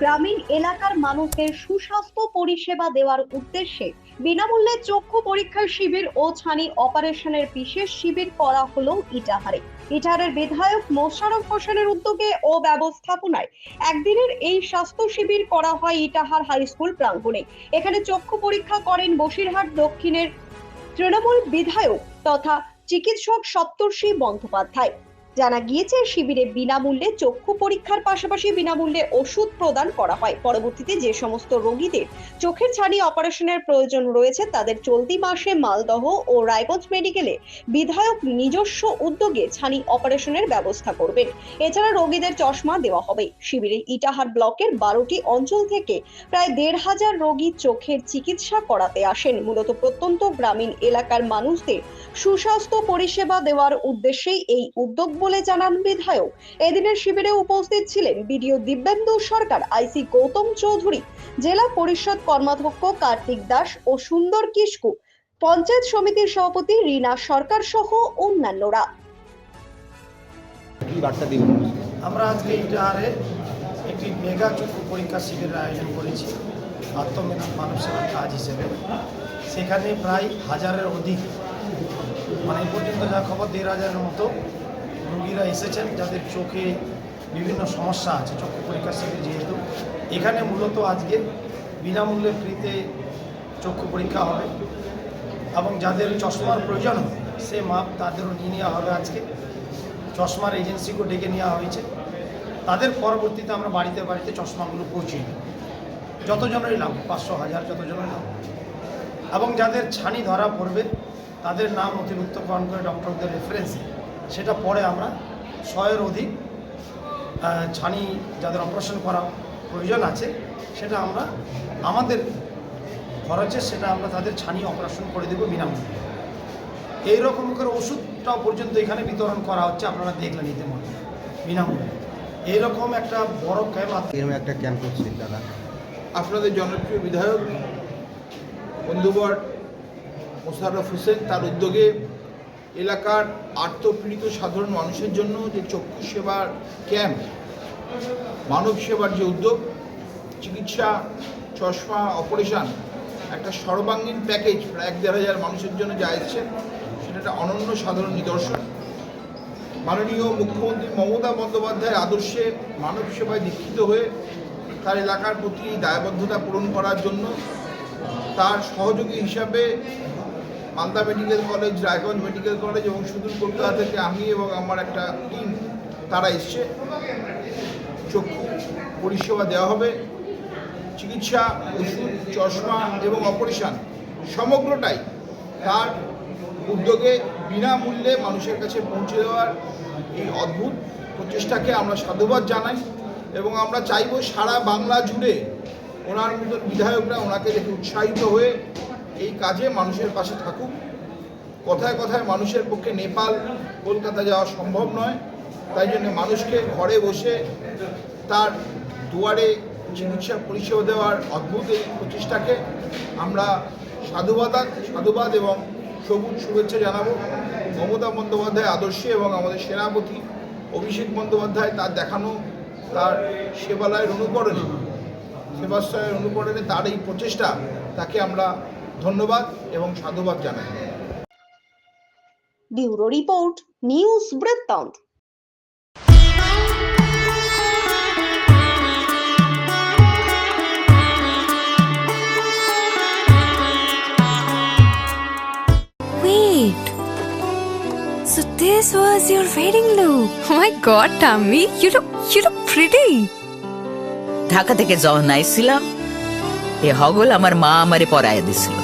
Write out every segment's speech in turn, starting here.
গ্রামীণ এলাকার মানুষদের সুস্বাস্থ্য পরিষেবা দেওয়ার উদ্দেশ্যে বিনামূল্যে চক্ষু পরীক্ষার শিবির ও ছানি অপারেশনের বিশেষ শিবির করা হলো ইটাহারে। ইটাহারের বিধায়ক মোশারফ হোসেনের উদ্যোগে ও ব্যবস্থাপনায় একদিনের এই স্বাস্থ্য শিবির করা হয় ইটাহার হাই স্কুল প্রাঙ্গণে। এখানে চক্ষু পরীক্ষা করেন বসিরহাট দক্ষিণের তৃণমূল বিধায়ক তথা চিকিৎসক সপ্তর্ষি বন্দ্যোপাধ্যায়। জানা গিয়েছে, শিবিরে বিনামূল্যে চক্ষু পরীক্ষার পাশাপাশি বিনামূল্যে ওষুধ প্রদান করা হয়। পরবর্তীতে যে সমস্ত রোগীদের চোখের ছানি অপারেশনের প্রয়োজন রয়েছে, তাদের চলতি মাসে মালদহ ও রায়গঞ্জ মেডিকেলে বিধায়ক নিজস্ব উদ্যোগে ছানি অপারেশনের ব্যবস্থা করবেন। এছাড়া রোগীদের চশমা দেওয়া হবে। শিবিরে ইটাহার ব্লকের বারোটি অঞ্চল থেকে প্রায় দেড় হাজার রোগী চোখের চিকিৎসা করাতে আসেন। মূলত প্রত্যন্ত গ্রামীণ এলাকার মানুষদের সুস্বাস্থ্য পরিষেবা দেওয়ার উদ্দেশ্যেই এই উদ্যোগ বলে জানান বিধায়ক। এদিনের শিবিরে উপস্থিত ছিলেন বিডিও দিব্যেন্দু সরকার আইসি গৌতম চৌধুরী জেলা পরিষদ কর্মাধ্যক্ষ কার্তিক দাস ও সুন্দর কিস্কু পঞ্চায়েত সমিতির সভাপতি রীনা সরকার সহ অন্যান্যরা। আমরা আজকে ইটাহারে একটি মেগা চক্ষু পরীক্ষা শিবিরের আয়োজন করেছি আত্মমেধি মানব সেবার কাজ হিসেবে। সেখানে প্রায় হাজারের অধিক মানে এই পর্যন্ত যা খবর দেড় হাজারের মতো রুগীরা এসেছেন, যাদের চোখে বিভিন্ন সমস্যা আছে, চক্ষু পরীক্ষা শিবির যেহেতু, এখানে মূলত আজকে বিনামূল্যে ফ্রিতে চক্ষু পরীক্ষা হবে এবং যাদের চশমার প্রয়োজন হবে, সে মাপ তাদেরও নিয়ে নেওয়া হবে আজকে। চশমার এজেন্সিকেও ডেকে নেওয়া হয়েছে। তাদের পরবর্তীতে আমরা বাড়িতে বাড়িতে চশমাগুলো পৌঁছে দিই যতজনেরই লাভ পাঁচশো, হাজার যতজনের লাভ এবং যাদের ছানি ধরা পড়বে, তাদের নাম নথিভুক্তকরণ করে ডক্টরদের রেফারেন্সে সেটা পরে আমরা শয়ের অধিক ছানি যাদের অপারেশন করা প্রয়োজন আছে সেটা আমরা আমাদের খরচে সেটা আমরা তাদের ছানি অপারেশন করে দেবো বিনামূল্যে। এই রকম করে ওষুধটাও পর্যন্ত এখানে বিতরণ করা হচ্ছে আপনারা দেখলেন ইতিমধ্যে বিনামূল্যে। এইরকম একটা বড় ক্যাম্প এরকম একটা ক্যাম্প করছেন দাদা। আপনাদের জনপ্রিয় বিধায়ক বন্ধুবর মোশাররফ হোসেন তার উদ্যোগে এলাকার আত্মপীড়িত সাধারণ মানুষের জন্য যে চক্ষু সেবার ক্যাম্প, মানব সেবার যে উদ্যোগ, চিকিৎসা, চশমা অপারেশন, একটা সর্বাঙ্গীন প্যাকেজ প্রায় এক দেড় হাজার মানুষের জন্য যা এসছে, সেটা একটা অনন্য সাধারণ নিদর্শন। মাননীয় মুখ্যমন্ত্রী মমতা বন্দ্যোপাধ্যায়ের আদর্শে মানব সেবায় দীক্ষিত হয়ে তার এলাকার প্রতি দায়বদ্ধতা পূরণ করার জন্য তার সহযোগী হিসাবে Malda medical college, Raiganj medical college এবং সুদূর কলকাতা থেকে আমি এবং আমার একটা টিম, তারা এসছে। চক্ষু পরিষেবা দেওয়া হবে। চিকিৎসা, ওষুধ, চশমা এবং অপারেশন সমগ্রটাই তার উদ্যোগে বিনামূল্যে মানুষের কাছে পৌঁছে দেওয়ার এই অদ্ভুত প্রচেষ্টাকে আমরা সাধুবাদ জানাই এবং আমরা চাইব সারা বাংলা জুড়ে ওনার মতন বিধায়করা ওনাকে দেখে উৎসাহিত হয়ে এই কাজে মানুষের পাশে থাকুক। কথায় কথায় মানুষের পক্ষে নেপাল, কলকাতা যাওয়া সম্ভব নয়। তাই জন্য মানুষকে ঘরে বসে তার দুয়ারে চিকিৎসা পরিষেবা দেওয়ার অদ্ভুত এই প্রচেষ্টাকে আমরা সাধুবাদ সাধুবাদ এবং সবুজ শুভেচ্ছা জানাব। মমতা বন্দ্যোপাধ্যায় আদর্শে এবং আমাদের সেনাপতি অভিষেক বন্দ্যোপাধ্যায় তার দেখানো, তার সেবালয়ের অনুকরণে, সেবাশ্রয়ের অনুকরণে তার এই প্রচেষ্টা, তাকে আমরা ধন্যবাদ এবং সাধুবাদ জানাই bureau report news Brittanto Wait. So this was your wedding look. Oh my god, Tammy, you look you look pretty. Dhaka থেকে যখন আইছিলাম এ হগল আমার মা আমারে পরায় দিছিল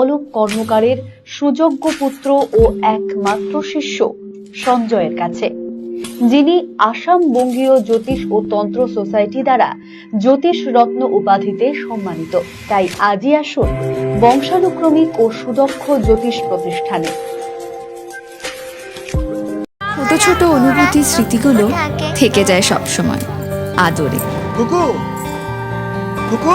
অলোক কর্মকারের সুযোগ্য পুত্র ও একমাত্র শিষ্য সঞ্জয়ের কাছে। যিনি আসাম বঙ্গীয় জ্যোতিষ ও তন্ত্র সোসাইটি দ্বারা জ্যোতিষ রত্ন উপাধিতে সম্মানিত। তাই আজই আসুন বংশানুক্রমিক ও সুদক্ষ জ্যোতিষ প্রতিষ্ঠানে। ছোট ছোট অনুভূতি স্মৃতিগুলো থেকে যায় সব সময় আদরে। কুকু! কুকু!